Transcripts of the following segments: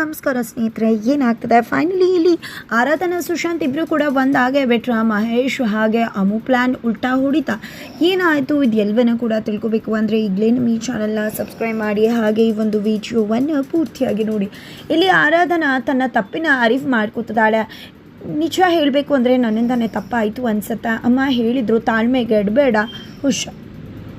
ನಮಸ್ಕಾರ ಸ್ನೇಹಿತರೆ, ಏನಾಗ್ತದೆ? ಫೈನಲಿ ಇಲ್ಲಿ ಆರಾಧನಾ ಸುಶಾಂತ್ ಇಬ್ಬರು ಕೂಡ ಒಂದಾಗೇ ಬಿಟ್ರ ಮಹೇಶ್ ಹಾಗೆ ಅಮು ಪ್ಲ್ಯಾನ್ ಉಲ್ಟಾ ಹೊಡಿತಾ. ಏನಾಯಿತು? ಇದು ಎಲ್ಲವನ್ನೂ ಕೂಡ ತಿಳ್ಕೊಬೇಕು ಅಂದರೆ ಈಗಲೇ ನಮ್ಮ ಈ ಚಾನಲ್ನ ಸಬ್ಸ್ಕ್ರೈಬ್ ಮಾಡಿ, ಹಾಗೆ ಈ ಒಂದು ವಿಡಿಯೋವನ್ನು ಪೂರ್ತಿಯಾಗಿ ನೋಡಿ. ಇಲ್ಲಿ ಆರಾಧನಾ ತನ್ನ ತಪ್ಪಿನ ಅರಿವು ಮಾಡ್ಕೊತಿದ್ದಾಳೆ. ನಿಜ ಹೇಳಬೇಕು ಅಂದರೆ ನನ್ನಿಂದಾನೇ ತಪ್ಪಾಯಿತು ಅನ್ಸತ್ತೆ. ಅಮ್ಮ ಹೇಳಿದರು ತಾಳ್ಮೆಗೆ ಎಡಬೇಡ, ಹುಷ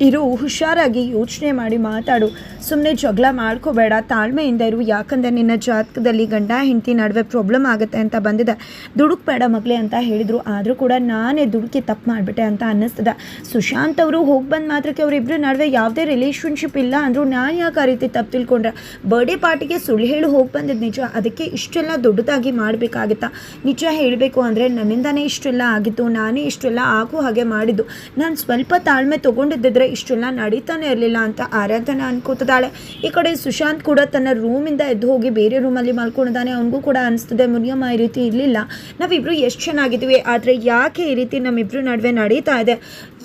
ಇರು, ಹುಷಾರಾಗಿ ಯೋಚನೆ ಮಾಡಿ ಮಾತಾಡು. ಸುಮ್ಮನೆ ಜಗಳ ಮಾಡ್ಕೋಬೇಡ ತಾಳ್ಮೆಯಿಂದ ಇರು. ಯಾಕಂದರೆ ನಿನ್ನ ಜಾತಕದಲ್ಲಿ ಗಂಡ, ಹೆಂಡತಿ ನಡುವೆ ಪ್ರಾಬ್ಲಮ್ ಆಗುತ್ತೆ ಅಂತ ಬಂದಿದೆ. ದುಡುಕ್ಬೇಡ ಮಗಳೇ ಅಂತ ಹೇಳಿದರು. ಆದರೂ ಕೂಡ ನಾನೇ ದುಡುಕಿ ತಪ್ಪು ಮಾಡಿಬಿಟ್ಟೆ ಅಂತ ಅನ್ನಿಸ್ತದೆ. ಸುಶಾಂತ್ ಅವರು ಹೋಗಿ ಬಂದ ಮಾತ್ರಕ್ಕೆ ಅವರಿಬ್ಬರ ನಡುವೆ ಯಾವುದೇ ರಿಲೇಷನ್ಶಿಪ್ ಇಲ್ಲ ಅಂದರೂ ನಾನು ಯಾಕೆ ಆ ರೀತಿ ತಪ್ಪು ತಿಳ್ಕೊಂಡ್ರೆ? ಬರ್ಡೇ ಪಾರ್ಟಿಗೆ ಸುಳ್ಳು ಹೇಳಿ ಹೋಗಿ ಬಂದಿದ್ದು ನಿಜ. ಅದಕ್ಕೆ ಇಷ್ಟೆಲ್ಲ ದೊಡ್ಡದಾಗಿ ಮಾಡಬೇಕಾಗಿತ್ತಾ? ನಿಜ ಹೇಳಬೇಕು ಅಂದರೆ ನನ್ನಿಂದನೇ ಇಷ್ಟೆಲ್ಲ ಆಗಿತ್ತು. ನಾನೇ ಇಷ್ಟೆಲ್ಲ ಆಗೋ ಹಾಗೆ ಮಾಡಿದ್ದು. ನಾನು ಸ್ವಲ್ಪ ತಾಳ್ಮೆ ತೊಗೊಂಡಿದ್ದಿದ್ರೆ ಇಷ್ಟೆಲ್ಲ ನಡೀತಾನೆ ಇರಲಿಲ್ಲ ಅಂತ ಆರಾಧನಾ ಅನ್ಕೋತಿದ್ದಾಳೆ ಈ ಕಡೆ ಸುಶಾಂತ್ ಕೂಡ ತನ್ನ ರೂಮಿಂದ ಎದ್ದು ಹೋಗಿ ಬೇರೆ ರೂಮಲ್ಲಿ ಮಲ್ಕೊಂಡಿದ್ದಾನೆ. ಅವನಿಗೂ ಕೂಡ ಅನಿಸ್ತದೆ, ಮುನಿಯಮ್ಮ ಈ ರೀತಿ ಇರಲಿಲ್ಲ. ನಾವಿಬ್ಬರು ಎಷ್ಟು ಚೆನ್ನಾಗಿದ್ವಿ, ಆದರೆ ಯಾಕೆ ಈ ರೀತಿ ನಮ್ಮಿಬ್ಬರು ನಡುವೆ ನಡೀತಾ ಇದೆ?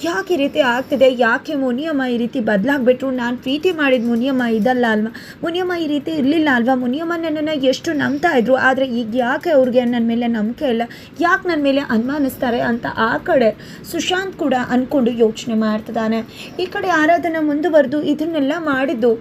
ಯಾಕೆ ಈ ರೀತಿ ಆಗ್ತಿದೆ? ಯಾಕೆ ಮುನಿಯಮ್ಮ ಈ ರೀತಿ ಬದಲಾಗ್ಬಿಟ್ರು? ನಾನು ಪ್ರೀತಿ ಮಾಡಿದ ಮುನಿಯಮ್ಮ ಇದಲ್ಲ ಅಲ್ವಾ? ಮುನಿಯಮ್ಮ ಈ ರೀತಿ ಇರಲಿಲ್ಲ ಅಲ್ವಾ? ಮುನಿಯಮ್ಮ ನನ್ನನ್ನು ಎಷ್ಟು ನಂಬ್ತಾ ಇದ್ರು, ಆದರೆ ಈಗ ಯಾಕೆ ಅವ್ರಿಗೆ ನನ್ನ ಮೇಲೆ ನಂಬಿಕೆ ಇಲ್ಲ? ಯಾಕೆ ನನ್ನ ಮೇಲೆ ಅನುಮಾನಿಸ್ತಾರೆ ಅಂತ ಆ ಕಡೆ ಸುಶಾಂತ್ ಕೂಡ ಅಂದ್ಕೊಂಡು ಯೋಚನೆ ಮಾಡ್ತಿದ್ದಾನೆ. ಈ ಕಡೆ ಆರಾಧನೆ ಮುಂದುವರೆದು ಇದನ್ನೆಲ್ಲ ಮಾಡಿದ್ದು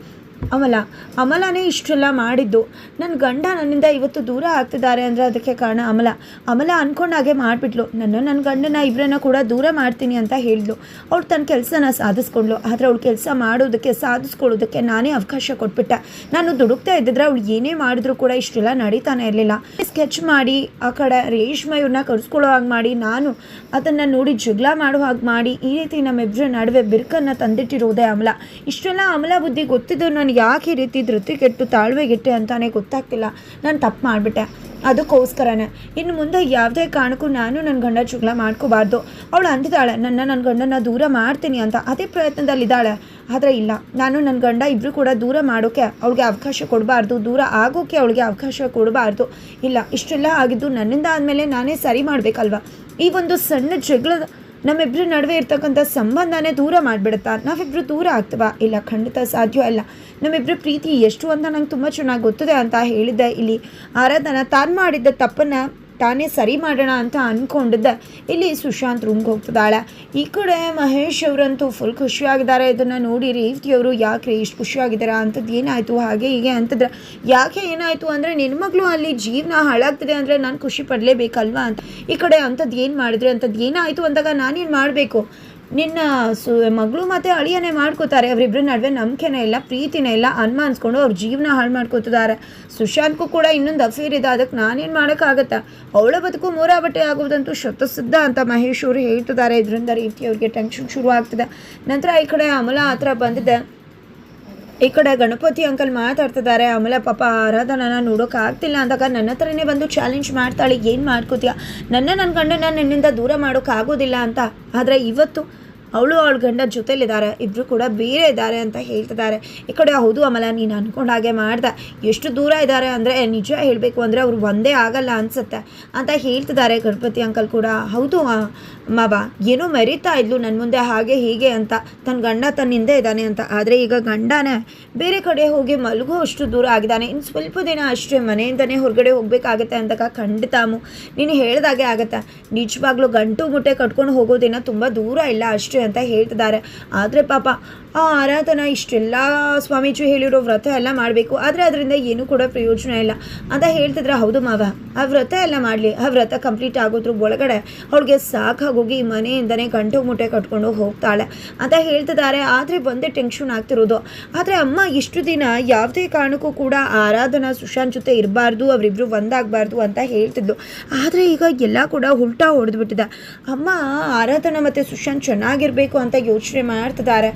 ಅಮಲ, ಅಮಲನೇ ಇಷ್ಟೆಲ್ಲ ಮಾಡಿದ್ದು. ನನ್ನ ಗಂಡ ನನ್ನಿಂದ ಇವತ್ತು ದೂರ ಆಗ್ತಿದ್ದಾರೆ ಅಂದರೆ ಅದಕ್ಕೆ ಕಾರಣ ಅಮಲ. ಅಮಲ ಅಂದ್ಕೊಂಡಾಗೆ ಮಾಡಿಬಿಟ್ಲು. ನನ್ನ ನನ್ನ ಗಂಡನ ಇಬ್ಬರನ್ನ ಕೂಡ ದೂರ ಮಾಡ್ತೀನಿ ಅಂತ ಹೇಳಿದ್ಲು. ಅವಳು ತನ್ನ ಕೆಲಸನ ಸಾಧಿಸ್ಕೊಂಡ್ಲು ಆದರೆ ಅವಳು ಕೆಲಸ ಮಾಡೋದಕ್ಕೆ, ಸಾಧಿಸ್ಕೊಳ್ಳೋದಕ್ಕೆ ನಾನೇ ಅವಕಾಶ ಕೊಟ್ಬಿಟ್ಟೆ. ನಾನು ದುಡುಕ್ತಾ ಇದ್ದಿದ್ರೆ ಅವಳು ಏನೇ ಮಾಡಿದ್ರು ಕೂಡ ಇಷ್ಟೆಲ್ಲ ನಡೀತಾನೆ ಇರಲಿಲ್ಲ. ಸ್ಕೆಚ್ ಮಾಡಿ, ಆ ಕಡೆ ರೇಷ್ಮೆ ಇವ್ರನ್ನ ಕರ್ಸ್ಕೊಳ್ಳೋ ಹಾಗೆ ಮಾಡಿ, ನಾನು ಅದನ್ನು ನೋಡಿ ಜಗಳ ಮಾಡೋ ಹಾಗೆ ಮಾಡಿ, ಈ ರೀತಿ ನಮ್ಮಿಬ್ಬರ ನಡುವೆ ಬಿರುಕನ್ನು ತಂದಿಟ್ಟಿರೋದೇ ಅಮಲ. ಇಷ್ಟೆಲ್ಲ ಅಮಲ ಬುದ್ಧಿ ಗೊತ್ತಿದ್ದು ನಾನು ಯಾಕೆ ಈ ರೀತಿ ಧೃತಿಗೆಟ್ಟು, ತಾಳ್ವೆಗೆಟ್ಟೆ ಅಂತಾನೆ ಗೊತ್ತಾಗ್ತಿಲ್ಲ. ನಾನು ತಪ್ಪು ಮಾಡಿಬಿಟ್ಟೆ. ಅದಕ್ಕೋಸ್ಕರನೇ. ಇನ್ನು ಮುಂದೆ ಯಾವುದೇ ಕಾರಣಕ್ಕೂ ನಾನು ನನ್ನ ಗಂಡ ಜಗಳ ಮಾಡ್ಕೋಬಾರ್ದು. ಅವಳು ಅಂದಿದ್ದಾಳೆ, ನನ್ನ ನನ್ನ ಗಂಡನ ದೂರ ಮಾಡ್ತೀನಿ ಅಂತ. ಅದೇ ಪ್ರಯತ್ನದಲ್ಲಿದ್ದಾಳೆ. ಆದರೆ ಇಲ್ಲ. ನಾನು ನನ್ನ ಗಂಡ ಇಬ್ಬರು ಕೂಡ ದೂರ ಮಾಡೋಕ್ಕೆ ಅವಳಿಗೆ ಅವಕಾಶ ಕೊಡಬಾರ್ದು. ದೂರ ಆಗೋಕ್ಕೆ ಅವಳಿಗೆ ಅವಕಾಶ ಕೊಡಬಾರ್ದು. ಇಲ್ಲ, ಇಷ್ಟೆಲ್ಲ ಆಗಿದ್ದು ನನ್ನಿಂದ ಆದಮೇಲೆ ನಾನೇ ಸರಿ ಮಾಡಬೇಕಲ್ವ? ಈ ಒಂದು ಸಣ್ಣ ಜಗಳದ ನಮ್ಮಿಬ್ಬರ ನಡುವೆ ಇರ್ತಕ್ಕಂಥ ಸಂಬಂಧನೇ ದೂರ ಮಾಡಿಬಿಡುತ್ತಾ? ನಾವಿಬ್ಬರು ದೂರ ಆಗ್ತವಾ? ಇಲ್ಲ, ಖಂಡಿತ ಸಾಧ್ಯ ಇಲ್ಲ. ನಮ್ಮಿಬ್ಬರ ಪ್ರೀತಿ ಎಷ್ಟು ಅಂತ ನಂಗೆ ತುಂಬ ಚೆನ್ನಾಗಿ ಗೊತ್ತಿದೆ ಅಂತ ಹೇಳಿದ್ದೆ ಇಲ್ಲಿ. ಆರಾಧನ ತಾನು ಮಾಡಿದ್ದ ತಪ್ಪನ್ನು ತಾನೇ ಸರಿ ಮಾಡೋಣ ಅಂತ ಅಂದ್ಕೊಂಡಿದ್ದೆ ಇಲ್ಲಿ ಸುಶಾಂತ್ ರೂಮ್ಗೆ ಹೋಗ್ತಿದ್ದಾಳೆ. ಈ ಕಡೆ ಮಹೇಶ್ ಅವರಂತೂ ಫುಲ್ ಖುಷಿಯಾಗಿದ್ದಾರೆ. ಇದನ್ನು ನೋಡಿ ರೇವತಿಯವರು ಯಾಕೆ ಇಷ್ಟು ಖುಷಿಯಾಗಿದ್ದಾರೆ ಅಂಥದ್ದು ಏನಾಯಿತು, ಹಾಗೆ ಹೀಗೆ ಅಂತಂದ್ರೆ, ಯಾಕೆ ಏನಾಯಿತು ಅಂದರೆ ನಿನ್ನ ಮಗಳು ಅಲ್ಲಿ ಜೀವನ ಹಾಳಾಗ್ತಿದೆ ಅಂದರೆ ನಾನು ಖುಷಿ ಪಡಲೇಬೇಕಲ್ವಾ ಅಂತ. ಈ ಕಡೆ ಅಂಥದ್ದು ಏನು ಮಾಡಿದ್ರೆ ಅಂಥದ್ದು ಏನಾಯಿತು ಅಂದಾಗ ನಾನೇನು ಮಾಡಬೇಕು? ನಿನ್ನ ಸು, ಮಗಳು ಮತ್ತು ಅಳಿಯನೇ ಮಾಡ್ಕೋತಾರೆ. ಅವರಿಬ್ಬರ ನಡುವೆ ನಂಬಿಕೆನೇ ಇಲ್ಲ, ಪ್ರೀತಿನೇ ಇಲ್ಲ ಅನುಮಾನಿಸ್ಕೊಂಡು ಅವ್ರ ಜೀವನ ಹಾಳು ಮಾಡ್ಕೋತಿದ್ದಾರೆ. ಸುಶಾಂತ್ಗೂ ಕೂಡ ಇನ್ನೊಂದು ಅಫೇರ್ ಇದೆ ಅದಕ್ಕೆ ನಾನೇನು ಮಾಡೋಕ್ಕಾಗತ್ತಾ? ಅವಳ ಬದುಕು ಮೂರ ಬಟ್ಟೆ ಆಗೋದಂತೂ ಶತಸಿದ್ಧ ಅಂತ ಮಹೇಶ್ ಅವರು ಹೇಳ್ತಿದ್ದಾರೆ. ಇದರಿಂದ ರೀತಿ ಅವ್ರಿಗೆ ಟೆನ್ಷನ್ ಶುರು ಆಗ್ತದೆ ನಂತರ ಈ ಕಡೆ ಅಮಲ ಹತ್ರ ಬಂದಿದ್ದೆ ಈ ಕಡೆ ಗಣಪತಿ ಅಂಕಲ್ ಮಾತಾಡ್ತಿದ್ದಾರೆ, ಆಮೇಲೆ ಪಾಪ ಆರಾಧನನ ನೋಡೋಕೆ ಆಗ್ತಿಲ್ಲ ಅಂದಾಗ ನನ್ನ ಹತ್ರನೇ ಬಂದು ಚಾಲೆಂಜ್ ಮಾಡ್ತಾಳೆ, ಏನು ಮಾಡ್ಕೋತೀಯ? ನನ್ನ ನನ್ನ ಗಂಡನ ನನ್ನಿಂದ ದೂರ ಮಾಡೋಕ್ಕಾಗೋದಿಲ್ಲ ಅಂತ. ಆದರೆ ಇವತ್ತು ಅವಳು ಅವಳ ಗಂಡ ಜೊತೆಲಿದ್ದಾರೆ ಇಬ್ಬರು ಕೂಡ ಬೇರೆ ಇದ್ದಾರೆ ಅಂತ ಹೇಳ್ತಿದ್ದಾರೆ. ಈ ಕಡೆ ಹೌದು ಅಮಲ, ನೀನು ಅಂದ್ಕೊಂಡ ಹಾಗೆ ಮಾಡ್ದೆ. ಎಷ್ಟು ದೂರ ಇದ್ದಾರೆ ಅಂದರೆ ನಿಜ ಹೇಳಬೇಕು ಅಂದರೆ ಅವರು ಒಂದೇ ಆಗಲ್ಲ ಅನಿಸುತ್ತೆ ಅಂತ ಹೇಳ್ತಿದ್ದಾರೆ ಗಣಪತಿ ಅಂಕಲ್ ಕೂಡ. ಹೌದು ಮಾವ, ಏನೋ ಮೆರೀತಾ ಇದ್ಲು ನನ್ನ ಮುಂದೆ ಹಾಗೆ ಹೀಗೆ ಅಂತ. ತನ್ನ ಗಂಡ ತನ್ನ ಹಿಂದೆ ಇದ್ದಾನೆ ಅಂತ. ಆದರೆ ಈಗ ಗಂಡನೇ ಬೇರೆ ಕಡೆ ಹೋಗಿ ಮಲಗೋ ಅಷ್ಟು ದೂರ ಆಗಿದ್ದಾನೆ. ಇನ್ನು ಸ್ವಲ್ಪ ದಿನ ಅಷ್ಟೇ ಮನೆಯಿಂದನೇ ಹೊರಗಡೆ ಹೋಗಬೇಕಾಗತ್ತೆ ಅಂತ ಖಂಡಿತ ಅಮ್ಮು ನೀನು ಹೇಳ್ದಾಗೆ ಆಗತ್ತೆ. ನಿಜವಾಗ್ಲೂ ಗಂಟು ಮುಟ್ಟೆ ಕಟ್ಕೊಂಡು ಹೋಗೋದೇನ ತುಂಬ ದೂರ ಇಲ್ಲ ಅಷ್ಟೇ. ಅಂತ ಹೇಳ್ತಿದ್ದಾರೆ. ಆದರೆ ಪಾಪ ಆ ಆರಾಧನ ಇಷ್ಟೆಲ್ಲ ಸ್ವಾಮೀಜಿ ಹೇಳಿರೋ ವ್ರತ ಎಲ್ಲ ಮಾಡಬೇಕು. ಆದರೆ ಅದರಿಂದ ಏನೂ ಕೂಡ ಪ್ರಯೋಜನ ಇಲ್ಲ. ಅಂತ ಹೇಳ್ತಿದ್ರೆ, ಹೌದು ಮಾವ. ಆ ವ್ರತ ಎಲ್ಲ ಮಾಡಲಿ. ಆ ವ್ರತ ಕಂಪ್ಲೀಟ್ ಆಗೋದ್ರ ಒಳಗಡೆ ಅವಳಿಗೆ ಸಾಕಾಗೋಗಿ ಮನೆಯಿಂದನೇ ಗಂಟು ಮುಟ್ಟೆ ಕಟ್ಕೊಂಡು ಹೋಗ್ತಾಳೆ. ಅಂತ ಹೇಳ್ತಿದ್ದಾರೆ. ಆದರೆ ಬಂದೇ ಟೆನ್ಷನ್ ಆಗ್ತಿರೋದು. ಆದರೆ ಅಮ್ಮ, ಇಷ್ಟು ದಿನ ಯಾವುದೇ ಕಾರಣಕ್ಕೂ ಕೂಡ ಆರಾಧನಾ ಸುಶಾಂತ್ ಜೊತೆ ಇರಬಾರ್ದು ಅವರಿಬ್ಬರು ಒಂದಾಗಬಾರ್ದು ಅಂತ ಹೇಳ್ತಿದ್ಲು. ಆದರೆ ಈಗ ಎಲ್ಲ ಕೂಡ ಉಲ್ಟಾ ಹೊಡೆದ್ಬಿಟ್ಟಿದೆ. ಅಮ್ಮ, ಆರಾಧನಾ ಮತ್ತು ಸುಶಾಂತ್ ಚೆನ್ನಾಗಿರಬೇಕು ಅಂತ ಯೋಚನೆ ಮಾಡ್ತಿದ್ದಾರೆ.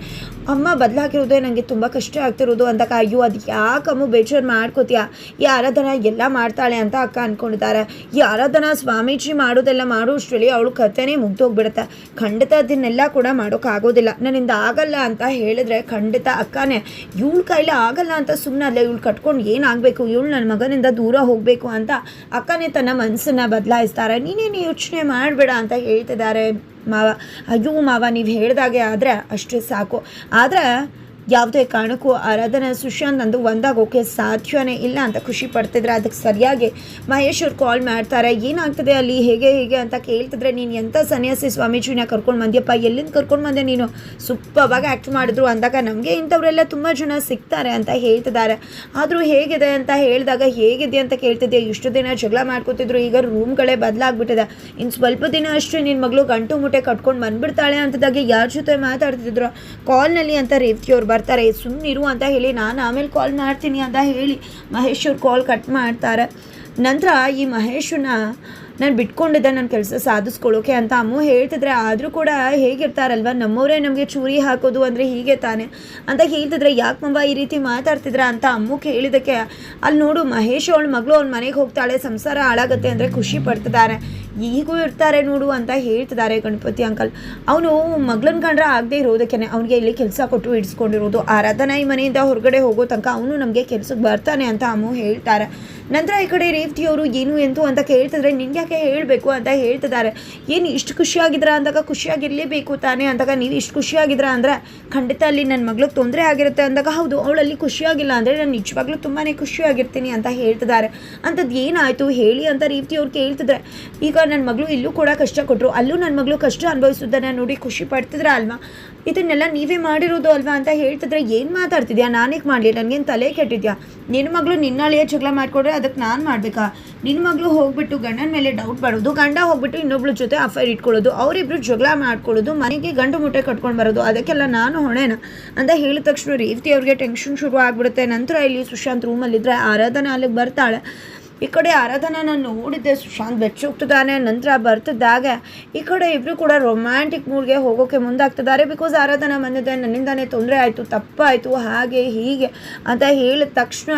ಅಮ್ಮ, ಬದಲಾಗಿರೋದೇ ನನಗೆ ತುಂಬ ಕಷ್ಟ ಆಗ್ತಿರೋದು ಅಂದಾಗ ಅಯ್ಯೋ ಅದು ಯಾಕಮ್ಮ ಬೇಜಾರು ಮಾಡ್ಕೋತೀಯ? ಈ ಆರಾಧನಾ ಎಲ್ಲ ಮಾಡ್ತಾಳೆ ಅಂತ ಅಕ್ಕ ಅಂದ್ಕೊಂಡಿದ್ದಾರೆ ಈ ಆರಾಧನಾ ಸ್ವಾಮೀಜಿ ಮಾಡೋದೆಲ್ಲ ಮಾಡೋಷ್ಟರಲ್ಲಿ ಅವಳು ಕಥೆನೇ ಮುಗ್ದೋಗ್ಬಿಡುತ್ತೆ. ಖಂಡಿತ ಅದನ್ನೆಲ್ಲ ಕೂಡ ಮಾಡೋಕ್ಕಾಗೋದಿಲ್ಲ ನನ್ನಿಂದ ಆಗಲ್ಲ ಅಂತ ಹೇಳಿದ್ರೆ ಖಂಡಿತ ಅಕ್ಕನೇ. ಇವಳ ಕೈಲಿ ಆಗಲ್ಲ ಅಂತ ಸುಮ್ಮನೆ ಅಲ್ಲ ಇವಳು ಕಟ್ಕೊಂಡು ಏನಾಗಬೇಕು ಇವಳು ನನ್ನ ಮಗನಿಂದ ದೂರ ಹೋಗಬೇಕು ಅಂತ ಅಕ್ಕನೇ ತನ್ನ ಮನಸ್ಸನ್ನು ಬದಲಾಯಿಸ್ತಾರೆ. ನೀನೇನು ಯೋಚನೆ ಮಾಡಬೇಡ ಅಂತ ಹೇಳ್ತಿದ್ದಾರೆ. ಮಾವ ಅಯ್ಯೋ ಮಾವ ನೀವು ಹೇಳಿದಾಗೆ ಆದರೆ ಅಷ್ಟೇ ಸಾಕು. ಆದರೆ ಯಾವುದೇ ಕಾರಣಕ್ಕೂ ಆರಾಧನಾ ಸುಶಾಂತ್ ನಂದು ಒಂದಾಗೋಕೆ ಸಾಧ್ಯವೇ ಇಲ್ಲ ಅಂತ ಖುಷಿ ಪಡ್ತಿದ್ರೆ ಅದಕ್ಕೆ ಸರಿಯಾಗಿ ಮಹೇಶ್ ಅವ್ರು ಕಾಲ್ ಮಾಡ್ತಾರೆ. ಏನಾಗ್ತದೆ ಅಲ್ಲಿ? ಹೇಗೆ ಹೇಗೆ ಅಂತ ಕೇಳ್ತಿದ್ರೆ ನೀನು ಎಂಥ ಸನ್ಯಾಸಿ ಸ್ವಾಮೀಜಿನ ಕರ್ಕೊಂಡು ಬಂದ್ಯಪ್ಪ? ಎಲ್ಲಿಂದ ಕರ್ಕೊಂಡು ಬಂದೆ ನೀನು? ಸೂಪರ್ವಾಗಿ ಆ್ಯಕ್ಟ್ ಮಾಡಿದ್ರು ಅಂದಾಗ ನಮಗೆ ಇಂಥವರೆಲ್ಲ ತುಂಬ ಜನ ಸಿಗ್ತಾರೆ ಅಂತ ಹೇಳ್ತಿದ್ದಾರೆ. ಆದರೂ ಹೇಗಿದೆ ಅಂತ ಹೇಳಿದಾಗ ಹೇಗಿದೆ ಅಂತ ಕೇಳ್ತಿದ್ದೆ. ಇಷ್ಟು ದಿನ ಜಗಳ ಮಾಡ್ಕೋತಿದ್ರು. ಈಗ ರೂಮ್ಗಳೇ ಬದಲಾಗ್ಬಿಟ್ಟಿದೆ. ಇನ್ನು ಸ್ವಲ್ಪ ದಿನ ಅಷ್ಟೇ ನಿನ್ನ ಮಗಳು ಗಂಟು ಮುಟ್ಟೆ ಕಟ್ಕೊಂಡು ಬಂದ್ಬಿಡ್ತಾಳೆ ಅಂತದಾಗೆ ಯಾರ ಜೊತೆ ಮಾತಾಡ್ತಿದ್ರು? ಕಾಲ್ನಲ್ಲಿ ಅಂತ ರೇವತಿ ಅವ್ರು ಬರ್ತಾರೆ. ಸುಮ್ಮನಿರು ಅಂತ ಹೇಳಿ, ನಾನು ಆಮೇಲೆ ಕಾಲ್ ಮಾಡ್ತೀನಿ ಅಂತ ಹೇಳಿ ಮಹೇಶ್ ಅವ್ರು ಕಾಲ್ ಕಟ್ ಮಾಡ್ತಾರೆ. ನಂತರ ಈ ಮಹೇಶನ ನಾನು ಬಿಟ್ಕೊಂಡಿದ್ದೆ ನನ್ನ ಕೆಲಸ ಸಾಧಿಸ್ಕೊಳ್ಳೋಕೆ ಅಂತ ಅಮ್ಮ ಹೇಳ್ತಿದ್ರೆ, ಆದರೂ ಕೂಡ ಹೇಗಿರ್ತಾರಲ್ವ, ನಮ್ಮವರೇ ನಮಗೆ ಚೂರಿ ಹಾಕೋದು ಅಂದರೆ ಹೀಗೆ ತಾನೆ ಅಂತ ಹೇಳ್ತಿದ್ರೆ, ಯಾಕೆ ಮಂಬ ಈ ರೀತಿ ಮಾತಾಡ್ತಿದ್ರ ಅಂತ ಅಮ್ಮ ಕೇಳಿದಕ್ಕೆ ಅಲ್ಲಿ ನೋಡು ಮಹೇಶ್ ಅವಳ ಮಗಳು ಅವ್ನ ಮನೆಗೆ ಹೋಗ್ತಾಳೆ, ಸಂಸಾರ ಹಾಳಾಗತ್ತೆ ಅಂದರೆ ಖುಷಿ ಪಡ್ತಿದ್ದಾರೆ ಈಗೂ ಇರ್ತಾರೆ ನೋಡು ಅಂತ ಹೇಳ್ತಿದ್ದಾರೆ ಗಣಪತಿ ಅಂಕಲ್. ಅವನು ಮಗಳನ್ನ ಕಂಡ್ರೆ ಆಗದೆ ಇರೋದಕ್ಕೆ ಅವನಿಗೆ ಇಲ್ಲಿ ಕೆಲಸ ಕೊಟ್ಟು ಇಡ್ಸ್ಕೊಂಡಿರೋದು. ಆರಾಧನಾ ಈ ಮನೆಯಿಂದ ಹೊರಗಡೆ ಹೋಗೋ ತನಕ ಅವನು ನಮಗೆ ಕೆಲಸಕ್ಕೆ ಬರ್ತಾನೆ ಅಂತ ಅಮ್ಮ ಹೇಳ್ತಾರೆ. ನಂತರ ಈ ಕಡೆ ರೇವತಿಯವರು ಏನು ಎಂತು ಅಂತ ಕೇಳ್ತಿದ್ರೆ ನಿನ್ಗೆ ಯಾಕೆ ಹೇಳಬೇಕು ಅಂತ ಹೇಳ್ತಿದ್ದಾರೆ. ಏನು ಇಷ್ಟು ಖುಷಿಯಾಗಿದ್ರ ಅಂದಾಗ, ಖುಷಿಯಾಗಿರಲೇಬೇಕು ತಾನೇ ಅಂದಾಗ, ನೀವು ಇಷ್ಟು ಖುಷಿಯಾಗಿದ್ರ ಅಂದರೆ, ಖಂಡಿತ ಅಲ್ಲಿ ನನ್ನ ಮಗಳಿಗೆ ತೊಂದರೆ ಆಗಿರುತ್ತೆ ಅಂದಾಗ, ಹೌದು ಅವಳಲ್ಲಿ ಖುಷಿಯಾಗಿಲ್ಲ ಅಂದರೆ ನಾನು ನಿಜವಾಗ್ಲೂ ತುಂಬಾ ಖುಷಿಯಾಗಿರ್ತೀನಿ ಅಂತ ಹೇಳ್ತಿದ್ದಾರೆ. ಅಂಥದ್ದು ಏನಾಯಿತು ಹೇಳಿ ಅಂತ ರೇವತಿಯವ್ರು ಕೇಳ್ತಿದ್ರೆ. ಈಗ ನನ್ನ ಮಗಳು ಇಲ್ಲೂ ಕೂಡ ಕಷ್ಟ ಕೊಟ್ಟರು ಅಲ್ಲೂ ನನ್ನ ಮಗಳು ಕಷ್ಟ ಅನುಭವಿಸೋದನ್ನು ನೋಡಿ ಖುಷಿ ಪಡ್ತಿದ್ರ ಅಲ್ವಾ? ಇದನ್ನೆಲ್ಲ ನೀವೇ ಮಾಡಿರೋದು ಅಲ್ವಾ ಅಂತ ಹೇಳ್ತಿದ್ರೆ ಏನು ಮಾತಾಡ್ತಿದ್ಯಾ? ನಾನೇಗೆ ಮಾಡಲಿ, ನನಗೇನು ತಲೆ ಕೆಟ್ಟಿದ್ಯಾ? ನಿನ್ನ ಮಗಳು ನಿನ್ನಳಿಯ ಜಗಳ ಮಾಡಿಕೊಡ್ರೆ ಅದಕ್ಕೆ ನಾನು ಮಾಡಬೇಕಾ? ನಿನ್ನ ಮಗಳು ಹೋಗ್ಬಿಟ್ಟು ಗಂಡನ ಮೇಲೆ ಡೌಟ್ ಮಾಡೋದು ಗಂಡ ಹೋಗ್ಬಿಟ್ಟು ಇನ್ನೊಬ್ಳ ಜೊತೆ ಅಫೈರ್ ಇಟ್ಕೊಳ್ಳೋದು, ಅವರಿಬ್ರು ಜಗಳ ಮಾಡ್ಕೊಳ್ಳೋದು, ಮನೆಗೆ ಗಂಡು ಮುಟ್ಟೆ ಕಟ್ಕೊಂಡು ಬರೋದು, ಅದಕ್ಕೆಲ್ಲ ನಾನು ಹೊಣೆನ? ಅಂತ ಹೇಳಿದ ತಕ್ಷಣ ರೇವತಿ ಅವ್ರಿಗೆ ಟೆನ್ಷನ್ ಶುರು ಆಗ್ಬಿಡುತ್ತೆ ನಂತರ ಇಲ್ಲಿ ಸುಶಾಂತ್ ರೂಮಲ್ಲಿದ್ದರೆ ಆರಾಧನಾ ಅಲ್ಲಿಗೆ ಬರ್ತಾಳೆ. ಈ ಕಡೆ ಆರಾಧನಾ ನೋಡಿದ್ದೆ. ಸುಶಾಂತ್ ಬೆಚ್ಚೋಗ್ತಿದ್ದಾನೆ, ನಂತರ ಬರ್ತಿದ್ದಾಗ. ಈ ಕಡೆ ಇಬ್ಬರು ಕೂಡ ರೊಮ್ಯಾಂಟಿಕ್ ಮೂಡ್ಗೆ ಹೋಗೋಕೆ ಮುಂದಾಗ್ತಿದ್ದಾರೆ. ಬಿಕಾಸ್ ಆರಾಧನಾ ಬಂದಿದೆ, ನನ್ನಿಂದಾನೇ ತೊಂದರೆ ಆಯಿತು, ತಪ್ಪಾಯಿತು, ಹಾಗೆ, ಹೀಗೆ ಅಂತ ಹೇಳಿದ ತಕ್ಷಣ,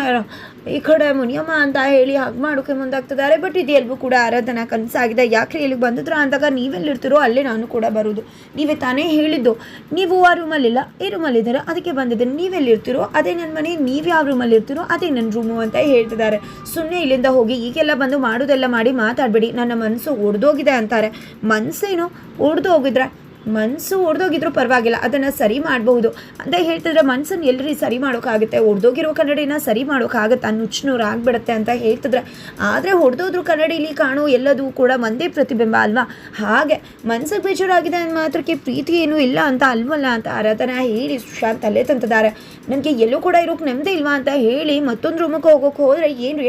ಈ ಕಡೆ ಮುನಿಯಮ್ಮ ಅಂತ ಹೇಳಿ ಹಗ್ ಮಾಡೋಕೆ ಮುಂದಾಗ್ತಿದ್ದಾರೆ. ಬಟ್ ಇದು ಕೂಡ ಆರಾಧನಾ ಕನಸಾಗಿದೆ. ಯಾಕೆ ಇಲ್ಲಿಗೆ ಬಂದಿದ್ರು ಅಂದಾಗ ನೀವೆಲ್ಲಿರ್ತೀರೋ ಅಲ್ಲೇ ನಾನು ಕೂಡ ಬರೋದು ನೀವೇ ತಾನೇ ಹೇಳಿದ್ದು. ನೀವು ಆ ರೂಮಲ್ಲಿಲ್ಲ ಈ ರೂಮಲ್ಲಿದ್ದೀರ ಅದಕ್ಕೆ ಬಂದಿದ್ದೀನಿ. ನೀವೆಲ್ಲಿರ್ತೀರೋ, ಅದೇ ನನ್ನ ಮನೆ, ನೀವು ಯಾವ ರೂಮಲ್ಲಿ ಇರ್ತೀರೋ, ಅದೇ ನನ್ನ ರೂಮು ಅಂತ ಹೇಳ್ತಿದ್ದಾರೆ. ಸುಮ್ಮನೆ ಇಲ್ಲಿಂದ ಹೋಗಿ ಈಗೆಲ್ಲ ಬಂದು ಮಾಡೋದೆಲ್ಲ ಮಾಡಿ ಮಾತಾಡಬೇಡಿ. ನನ್ನ ಮನಸ್ಸು ಒಡೆದೋಗಿದೆ ಅಂತಾರೆ. ಮನಸ್ಸೇನು ಒಡೆದು ಹೋಗಿದ್ರೆ? ಮನಸ್ಸು ಒಡೆದೋಗಿದ್ರು ಪರವಾಗಿಲ್ಲ. ಅದನ್ನು ಸರಿ ಮಾಡಬಹುದು. ಅಂತ ಹೇಳ್ತಿದ್ರೆ ಮನಸ್ಸನ್ನು ಎಲ್ಲರಿ ಸರಿ ಮಾಡೋಕ್ಕಾಗುತ್ತೆ? ಒಡೆದೋಗಿರೋ ಕನ್ನಡಿನ ಸರಿ ಮಾಡೋಕ್ಕಾಗತ್ತೆ? ನುಚ್ಚುನೂರು ಆಗಿಬಿಡುತ್ತೆ ಅಂತ ಹೇಳ್ತಿದ್ರೆ. ಆದರೆ ಹೊಡೆದೋದ್ರು ಕನ್ನಡಿಲಿ ಕಾಣೋ ಎಲ್ಲದೂ ಕೂಡ ಒಂದೇ ಪ್ರತಿಬಿಂಬ ಅಲ್ವಾ? ಹಾಗೆ ಮನಸ್ಸಿಗೆ ಬೇಜಾರಾಗಿದೆ ಅಂದ ಮಾತ್ರಕ್ಕೆ ಪ್ರೀತಿ ಏನೂ ಇಲ್ಲ ಅಂತ ಅಲ್ವಲ್ಲ ಅಂತ ಆರಾಧನ ಹೇಳಿ ಸುಶಾಂತ್ ತಲೆ ತಂತಿದ್ದಾರೆ. ನನಗೆ ಎಲ್ಲೂ ಕೂಡ ಇರೋಕ್ಕೆ ನೆಮ್ಮದಿ ಇಲ್ವಾ ಅಂತ ಹೇಳಿ ಮತ್ತೊಂದು ರೂಮಕ್ಕೆ ಹೋಗೋಕೆ ಹೋದರೆ ಏನು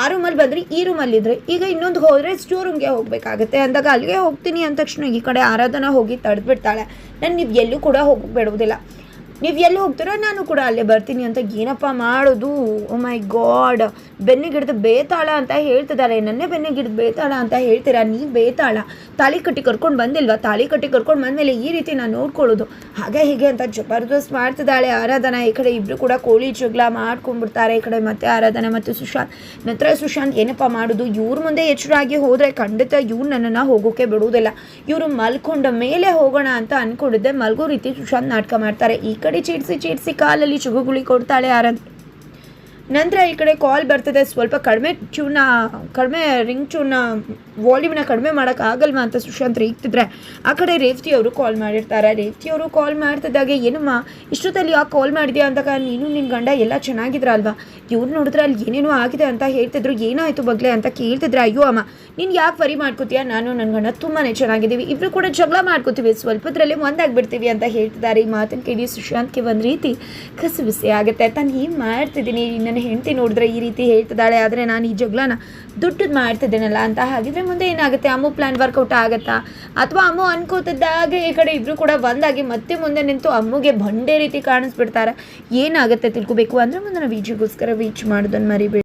ಆ ರೂಮಲ್ಲಿ ಬಂದರೆ ಈ ರೂಮಲ್ಲಿದ್ದರೆ ಈಗ ಇನ್ನೊಂದು ಹೋದರೆ ಸ್ಟೋರ್ ರೂಮ್ಗೆ ಹೋಗಬೇಕಾಗುತ್ತೆ. ಅಂದಾಗ ಅಲ್ಲಿಗೆ ಹೋಗ್ತೀನಿ ಅಂದ ತಕ್ಷಣ ಈ ಕಡೆ ಆರಾಧನಾ ಹೋಗಿ ತಡೆದ್ಬಿಡ್ತಾಳೆ. ನಾನು ನೀವು ಎಲ್ಲೂ ಕೂಡ ಹೋಗಕ್ಕೆ ಬಿಡೋದಿಲ್ಲ ನೀವು ಎಲ್ಲಿ ಹೋಗ್ತೀರೋ ನಾನು ಕೂಡ ಅಲ್ಲೇ ಬರ್ತೀನಿ ಅಂತ ಏನಪ್ಪ ಮಾಡೋದು? ಓ ಮೈ ಗಾಡ್ ಬೆನ್ನಿಗಿಡ್ದು ಬೇತಾಳ ಅಂತ ಹೇಳ್ತಿದ್ದಾರೆ. ನನ್ನೇ ಬೆನ್ನಿಗಿಡ್ದು ಬೇತಾಳ ಅಂತ ಹೇಳ್ತೀರಾ? ನೀ ಬೇತಾಳ. ತಾಳಿ ಕಟ್ಟಿ ಕರ್ಕೊಂಡು ಬಂದಿಲ್ವಾ? ತಾಳಿ ಕಟ್ಟಿ ಕರ್ಕೊಂಡು ಬಂದಮೇಲೆ ಈ ರೀತಿ ನಾನು ನೋಡ್ಕೊಳ್ಳೋದು. ಹಾಗೆ ಹೀಗೆ ಅಂತ ಜಬರ್ದಸ್ತ್ ಮಾಡ್ತಿದ್ದಾಳೆ ಆರಾಧನಾ. ಈ ಕಡೆ ಇಬ್ಬರು ಕೂಡ ಕೋಳಿ ಜಗಳ ಮಾಡ್ಕೊಂಡ್ಬಿಡ್ತಾರೆ. ಈ ಕಡೆ ಮತ್ತೆ ಆರಾಧನಾ ಮತ್ತು ಸುಶಾಂತ್. ನಂತರ ಸುಶಾಂತ್, ಏನಪ್ಪ ಮಾಡೋದು? ಇವ್ರ ಮುಂದೆ ಎಚ್ಚರಾಗಿ ಹೋದರೆ ಖಂಡಿತ ಇವ್ರು ನನ್ನನ್ನು ಹೋಗೋಕೆ ಬಿಡುವುದಿಲ್ಲ. ಇವರು ಮಲ್ಕೊಂಡ ಮೇಲೆ ಹೋಗೋಣ ಅಂತ ಅಂದ್ಕೊಂಡಿದ್ದೆ ಮಲ್ಗೋ ರೀತಿ ಸುಶಾಂತ್ ನಾಟಕ ಮಾಡ್ತಾರೆ. ಈ ಕಡೆ ಚೀಡ್ಸಿ ಚೀಡ್ಸಿ ಕಾಲಲ್ಲಿ ಚುಗುಗುಳಿ ಕೊಡ್ತಾಳೆ ಆರಾಧನಾ. ನಂತರ ಈ ಕಡೆ ಕಾಲ್ ಬರ್ತದೆ, ಸ್ವಲ್ಪ ಕಡಿಮೆ ಚೂನ ಕಡಿಮೆ ರಿಂಗ್ ಚೂನ ವಾಲ್ಯೂಮ್ನ ಕಡಿಮೆ ಮಾಡೋಕ್ಕಾಗಲ್ವಾ ಅಂತ ಸುಶಾಂತ್ ರೇಗ್ತಿದ್ರೆ ಆ ಕಡೆ ರೇವತಿ ಅವರು ಕಾಲ್ ಮಾಡಿರ್ತಾರೆ. ರೇವತಿ ಅವರು ಕಾಲ್ ಮಾಡ್ತಿದ್ದಾಗೆ, ಏನಮ್ಮ, ಇಷ್ಟೊತ್ತಲ್ಲಿ ಯಾಕೆ ಕಾಲ್ ಮಾಡಿದ್ಯಾ ಅಂದಾಗ ನೀನು ನಿನ್ನ ಗಂಡ ಎಲ್ಲ ಚೆನ್ನಾಗಿದ್ರ ಅಲ್ವಾ ಇವ್ರು ನೋಡಿದ್ರೆ ಅಲ್ಲಿ ಏನೇನೋ ಆಗಿದೆ ಅಂತ ಹೇಳ್ತಿದ್ರು. ಏನಾಯಿತು ಬಗ್ಲೆ ಅಂತ ಕೇಳ್ತಿದ್ರೆ, ಅಯ್ಯೋ ಅಮ್ಮ, ನೀನು ಯಾಕೆ ವರಿ ಮಾಡ್ಕೋತೀಯ? ನಾನು ನನ್ನ ಗಂಡ ತುಂಬಾ ಚೆನ್ನಾಗಿದ್ದೀವಿ. ಇಬ್ಬರು ಕೂಡ ಜಗಳ ಮಾಡ್ಕೋತೀವಿ. ಸ್ವಲ್ಪದ್ರಲ್ಲೇ ಒಂದಾಗ್ಬಿಡ್ತೀವಿ ಅಂತ ಹೇಳ್ತಿದ್ದಾರೆ. ಈ ಮಾತನ್ನು ಕೇಳಿ ಸುಶಾಂತ್ಗೆ ಒಂದು ರೀತಿ ಕಸುಬಿಸಿ ಆಗುತ್ತೆ. ತಾನು ಏನು ಮಾಡ್ತಿದ್ದೀನಿ? ನನ್ನ ಹೆಂಡತಿ ನೋಡಿದ್ರೆ ಈ ರೀತಿ ಹೇಳ್ತಿದ್ದಾಳೆ, ಆದರೆ ನಾನು ಈ ಜಗಳನ ದುಡ್ಡದು ಮಾಡ್ತಿದ್ದೇನಲ್ಲ ಅಂತ. ಹಾಗಿದ್ರೆ ಮುಂದೆ ಏನಾಗುತ್ತೆ? ಅಮ್ಮು ಪ್ಲ್ಯಾನ್ ವರ್ಕೌಟ್ ಆಗುತ್ತಾ? ಅಥವಾ ಅಮ್ಮು ಅನ್ಕೋತಿದ್ದಾಗೆ ಈ ಕಡೆ ಇಬ್ಬರು ಕೂಡ ಒಂದಾಗಿ ಮತ್ತೆ ಮುಂದೆ ನಿಂತು ಅಮ್ಮಗೆ ಬಂಡೆ ರೀತಿ ಕಾಣಿಸ್ಬಿಡ್ತಾರೆ. ಏನಾಗುತ್ತೆ ತಿಳ್ಕೊಬೇಕು? ಅಂದರೆ ಮುಂದಿನ ವೀಜಿಗೋಸ್ಕರ ವೀಚ್ ಮಾಡೋದನ್ನು ಮರಿಬೇಡಿ.